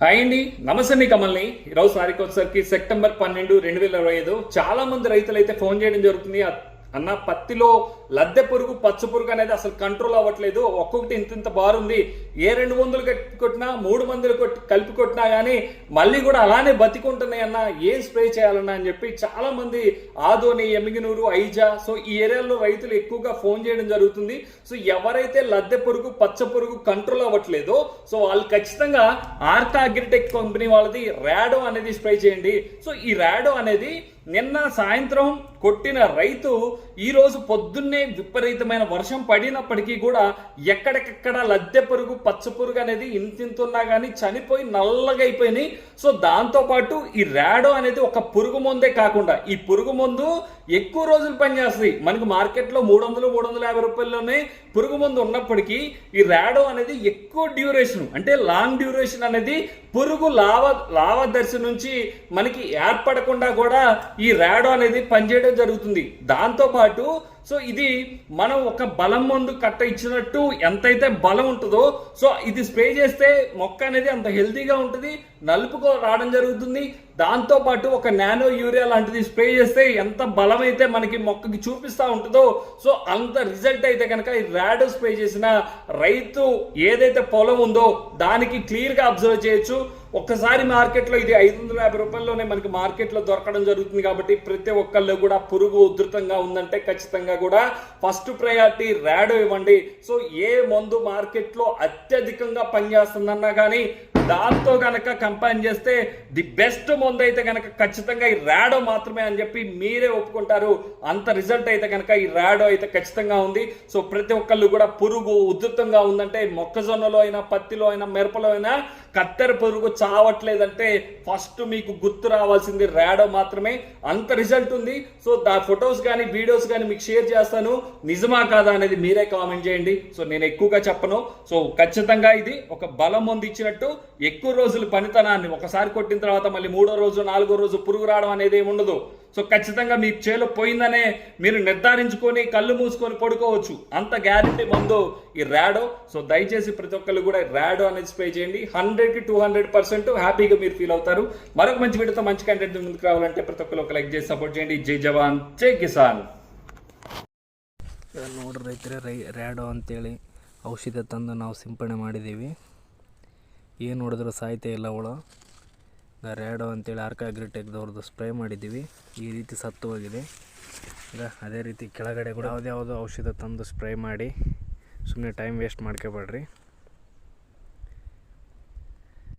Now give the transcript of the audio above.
Hi అండి. నమస్తే అండి కమల్ని. ఈరోజు సారికి వచ్చేసరికి సెప్టెంబర్ పన్నెండు రెండు వేల ఇరవై ఐదు. చాలా మంది రైతులు అయితే ఫోన్ చేయడం జరుగుతుంది. అన్న పత్తిలో లద్దె పురుగు పచ్చ పురుగు అనేది అసలు కంట్రోల్ అవ్వట్లేదు. ఒక్కొక్కటి ఇంత ఇంత బారుంది ఏ రెండు మందులు కట్టి కొట్టినా మూడు మందులు కొట్టి కలిపి కొట్టినా కానీ మళ్ళీ కూడా అలానే బతికుంటున్నాయి అన్న ఏం స్ప్రే చేయాలన్నా అని చెప్పి చాలా మంది ఆదోని ఎమిగినూరు ఐజా సో ఈ ఏరియాలో రైతులు ఎక్కువగా ఫోన్ చేయడం జరుగుతుంది. సో ఎవరైతే లద్దె పురుగు పచ్చ పురుగు కంట్రోల్ అవ్వట్లేదో సో వాళ్ళు ఖచ్చితంగా ఆర్కా అగ్రిటెక్ కంపెనీ వాళ్ళది ర్యాడో అనేది స్ప్రే చేయండి. సో ఈ ర్యాడో అనేది నిన్న సాయంత్రం కొట్టిన రైతు ఈరోజు పొద్దున్నే విపరీతమైన వర్షం పడినప్పటికీ కూడా ఎక్కడికెక్కడ లద్దె పురుగు పచ్చ పురుగు అనేది ఇంతింతున్నా కానీ చనిపోయి నల్లగా అయిపోయినాయి. సో దాంతో పాటు ఈ ర్యాడో అనేది ఒక పురుగు మందే కాకుండా ఈ పురుగు మందు ఎక్కువ రోజులు పనిచేస్తుంది. మనకు మార్కెట్లో మూడు వందలు మూడు వందల యాభై రూపాయల్లోనే పురుగు మందు ఉన్నప్పటికీ ఈ ర్యాడో అనేది ఎక్కువ డ్యూరేషన్ అంటే లాంగ్ డ్యూరేషన్ అనేది పురుగు లావ లావదర్శి నుంచి మనకి ఏర్పడకుండా కూడా ఈ ర్యాడో అనేది పనిచేయడం జరుగుతుంది. దాంతో పాటు సో ఇది మనం ఒక బలం మందు కట్ట ఇచ్చినట్టు ఎంతైతే బలం ఉంటుందో సో ఇది స్ప్రే చేస్తే మొక్క అనేది అంత హెల్తీగా ఉంటుంది నలుపుకో రావడం జరుగుతుంది. దాంతో పాటు ఒక నానో యూరియా లాంటిది స్ప్రే చేస్తే ఎంత బలం అయితే మనకి మొక్కకి చూపిస్తూ ఉంటుందో సో అంత రిజల్ట్ అయితే కనుక ఈ ర్యాడో స్ప్రే చేసిన రైతు ఏదైతే పొలం ఉందో దానికి క్లియర్గా అబ్జర్వ్ చేయొచ్చు. ఒక్కసారి మార్కెట్లో ఇది ఐదు వందల యాభై రూపాయల్లోనే మనకి మార్కెట్లో దొరకడం జరుగుతుంది కాబట్టి ప్రతి ఒక్కళ్ళు కూడా పురుగు ఉధృతంగా ఉందంటే ఖచ్చితంగా కూడా ఫస్ట్ ప్రయారిటీ ర్యాడో ఇవ్వండి. సో ఏ మందు మార్కెట్లో అత్యధికంగా పనిచేస్తుందన్నా కానీ దాంతో కనుక కంపైన్ చేస్తే ది బెస్ట్ మందు అయితే గనక ఖచ్చితంగా ఈ ర్యాడో మాత్రమే అని చెప్పి మీరే ఒప్పుకుంటారు. అంత రిజల్ట్ అయితే కనుక ఈ ర్యాడో అయితే ఖచ్చితంగా ఉంది. సో ప్రతి ఒక్కళ్ళు కూడా పురుగు ఉధృతంగా ఉందంటే మొక్కజొన్నలో అయినా పత్తిలో అయినా మిరపలో అయినా కత్తెర పురుగు చావట్లేదంటే ఫస్ట్ మీకు గుర్తు రావాల్సింది ర్యాడో మాత్రమే. అంత రిజల్ట్ ఉంది. సో దా ఫొటోస్ కానీ వీడియోస్ కానీ మీకు షేర్ చేస్తాను. నిజమా కాదా అనేది మీరే కామెంట్ చేయండి. సో నేను ఎక్కువగా చెప్పను. సో ఖచ్చితంగా ఇది ఒక బలం మందు ఇచ్చినట్టు ఎక్కువ రోజులు పనితనాన్ని ఒకసారి కొట్టిన తర్వాత మళ్ళీ మూడో రోజు నాలుగో రోజు పురుగు రావడం అనేది ఏమి ఉండదు సో ఖచ్చితంగా మీ చేలో పోయిందనే మీరు నిర్ధారించుకొని కళ్ళు మూసుకొని పడుకోవచ్చు అంత గ్యారంటీ మందు ఈ ర్యాడో సో దయచేసి ప్రతి ఒక్కళ్ళు కూడా ర్యాడో అనేది స్ప్రే చేయండి హండ్రెడ్ కి టూ హండ్రెడ్ పర్సెంట్ హ్యాపీగా మీరు ఫీల్ అవుతారు మరొక మంచి వీడియోతో మంచి కంటెంట్ ముందుకు రావాలంటే ప్రతి ఒక్కరు ఒక లైక్ చేసి సపోర్ట్ చేయండి జై జవాన్ జై కిసాన్ ಈಗ ನೋಡ್ರಿ ರೈತರೇ ರೈ ರ್ಯಾಡೋ ಅಂತೇಳಿ ಔಷಧ ತಂದು ನಾವು ಸಿಂಪಡಣೆ ಮಾಡಿದ್ದೀವಿ ಏನು ನೋಡಿದ್ರು ಸಾಯ್ತೇ ಇಲ್ಲ ಹುಳ ಈಗ ರ್ಯಾಡೋ ಅಂತೇಳಿ ಆರ್ಕ ಅಗ್ರಿಟೆಕ್ದವ್ರದ್ದು ಸ್ಪ್ರೇ ಮಾಡಿದ್ದೀವಿ. ಈ ರೀತಿ ಸತ್ತು ಹೋಗಿದೆ. ಈಗ ಅದೇ ರೀತಿ ಕೆಳಗಡೆ ಕೂಡ ಯಾವುದ್ಯಾವುದೋ ಔಷಧ ತಂದು ಸ್ಪ್ರೇ ಮಾಡಿ ಸುಮ್ಮನೆ ಟೈಮ್ ವೇಸ್ಟ್ ಮಾಡ್ಕೋಬೇಡ್ರಿ